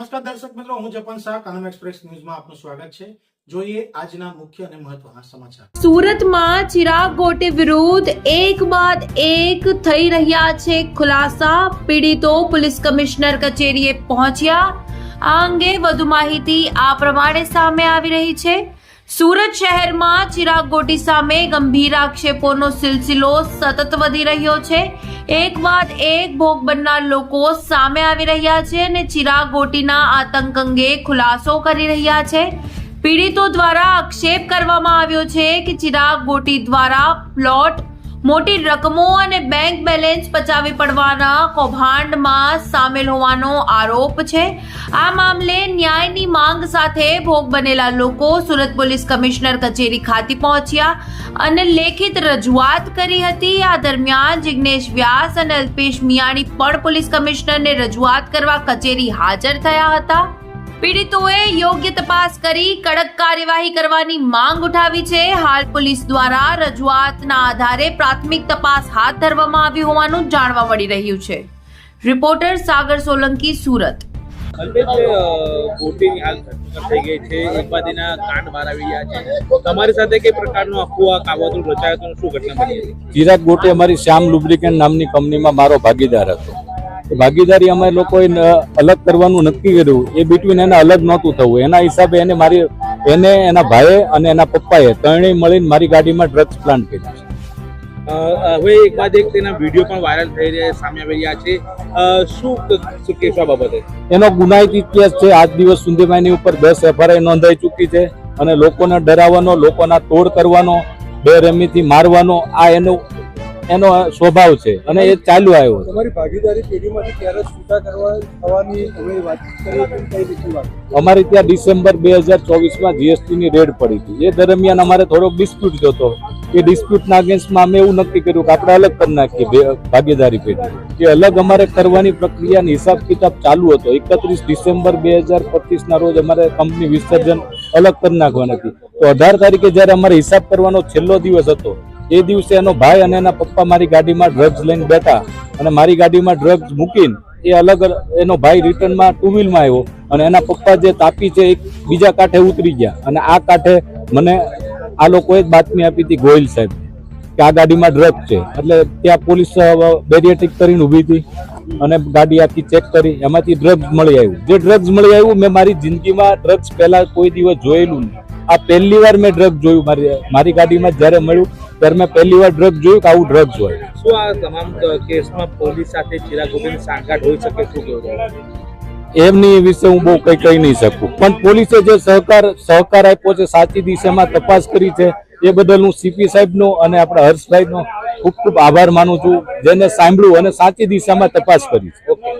નમસ્કાર દર્શક મિત્રો, હું જપન શાહ, કાનમ એક્સપ્રેસ ન્યૂઝમાં આપનું સ્વાગત છે. જોઈએ સુરતમાં ચિરાગ વિરુદ્ધ એક બાદ એક થઈ રહ્યા છે ખુલાસા. પીડિતો પોલીસ કમિશનર કચેરીએ પહોંચ્યા. આ અંગે વધુ માહિતી આ પ્રમાણે સામે આવી રહી છે. સુરત શહેરમાં ચિરાગ ગોટી સામે ગંભીર આક્ષેપોનો સિલસિલો સતત વધી રહ્યો છે. એક બાદ એક ભોગ બનનાર લોકો સામે આવી રહ્યા છે અને ચિરાગ ગોટીના આતંક અંગે ખુલાસો કરી રહ્યા છે. પીડિતો દ્વારા આક્ષેપ કરવામાં આવ્યો છે કે ચિરાગ ગોટી દ્વારા પ્લોટ મોટી રકમો અને બેંક બેલેન્સ પચાવી પડવાના કૌભાંડમાં સામેલ હોવાનો આરોપ છે. આ મામલે ન્યાયની માંગ સાથે ભોગ બનેલા લોકો સુરત પોલીસ કમિશનર કચેરી ખાતે પહોંચ્યા અને લેખિત રજૂઆત કરી હતી. આ દરમિયાન જિગ્નેશ વ્યાસ અને અલ્પેશ મિયાણી પણ પોલીસ કમિશનરને રજૂઆત કરવા કચેરી હાજર થયા હતા. પીડિતોએ યોગ્ય તપાસ કરી કડક કાર્યવાહી કરવાની માંગ ઉઠાવી છે. હાલ પોલીસ દ્વારા રજૂઆતના આધારે પ્રાથમિક તપાસ હાથ ધરવામાં આવી હોવાનું જાણવા મળી રહ્યું છે. રિપોર્ટર સાગર સોલંકી સુરત. અલ્પેશ વોટિંગ હાલ થઈ ગઈ છે. એક બાદ કાંડ બહાર આવી છે. તમારી સાથે કઈ પ્રકારનું આખું કાવતરું રચાયું શું ઘટના બની હતી? ચિરાગ ગોટે અમારી શ્યામ લુબ્રિકેન્ટ નામની કંપનીમાં મારો ભાગીદાર હતો. ભાગીદારી અમે લોકોએ અલગ કરવાનું નક્કી કર્યું. એ બિટવીન એને અલગ નહોતું થવું. એના હિસાબે એને મારી એને એના ભાઈએ અને એના પપ્પાએ ત્રણેય મળીને મારી ગાડીમાં ડ્રગ્સ પ્લાન્ટ કર્યું હવે એક બાદ એક તેના વીડિયો પણ વાયરલ થઈ રહ્યા સામે આવી રહ્યા છે. શું ક- શું કહેશો બાબતે? એનો ગુનાહિત ઇતિહાસ છે. આજ દિવસ સુધીમાં એની ઉપર દસ એફઆરઆઈ નોંધાઈ ચૂકી છે અને લોકોને ડરાવવાનો લોકોના તોડ કરવાનો બેરહેમીથી મારવાનો આ એનો એનો સ્વભાવ છે અને એ ચાલુ આવ્યો તમારી ભાગીદારી પેઢીમાંથી ક્યારે છૂટા કરવા થવાની અમે વાતચીત કરી કઈ રીતની અમારે ત્યાં ડિસેમ્બર બે હજાર ચોવીસમાં જીએસટીની રેડ પડી હતી. એ દરમિયાન અમારે થોડોક ડિસ્પ્યુટ જોતો એ ડિસ્પ્યુટના અગેન્સ્ટમાં અમે એવું નક્કી કર્યું કે આપણે અલગ કરી નાખીએ ભાગીદારી પેઢી. એ અલગ અમારે કરવાની પ્રક્રિયાની હિસાબ કિતાબ ચાલુ હતો. એકત્રીસ ડિસેમ્બર બે હજાર પચીસના રોજ અમારે કંપની વિસર્જન અલગ કરી નાખવાની હતી. તો અઢાર તારીખે જ્યારે અમારે હિસાબ કરવાનો છેલ્લો દિવસ હતો એ દિવસે એનો ભાઈ અને એના પપ્પા મારી ગાડીમાં ડ્રગ્સ લઈને બેઠા અને મારી ગાડીમાં ડ્રગ્સ મૂકીને એ અલગ એનો ભાઈ રિટર્નમાં ટુ વ્હીલમાં આવ્યો અને એના પપ્પા જે તાપી છે એક બીજા કાંઠે ઉતરી ગયા અને આ કાંઠે મને આ લોકોએ જ બાતમી આપી હતી ગોયલ સાહેબ કે આ ગાડીમાં ડ્રગ છે. એટલે ત્યાં પોલીસ બેરિયેટિક કરીને ઊભી હતી અને ગાડી આખી ચેક કરી. એમાંથી ડ્રગ્સ મળી આવ્યું. જે ડ્રગ્સ મળી આવ્યું મેં મારી જિંદગીમાં ડ્રગ્સ પહેલાં કોઈ દિવસ જોયેલું નહીં. આ પહેલી વાર મેં ડ્રગ જોયું. મારી મારી ગાડીમાં જ્યારે મળ્યું ત્યારે મેં પહેલી વાર ડ્રગ જોયું કે આવું ડ્રગ્સ હોય. શું આ તમામ કેસમાં પોલીસ સાથે ચિરાગોબીની ગોપીની હોઈ શકે શું એમની વિશે હું બહુ કઈ કહી નહીં શકું. પણ પોલીસે જે સહકાર સહકાર આપ્યો છે સાચી દિશામાં તપાસ કરી છે એ બદલ હું સીપી સાહેબનો અને આપણા હર્ષભાઈનો ખૂબ ખૂબ આભાર માનું છું જેને સાંભળ્યું અને સાચી દિશામાં તપાસ કરી છે. ઓકે.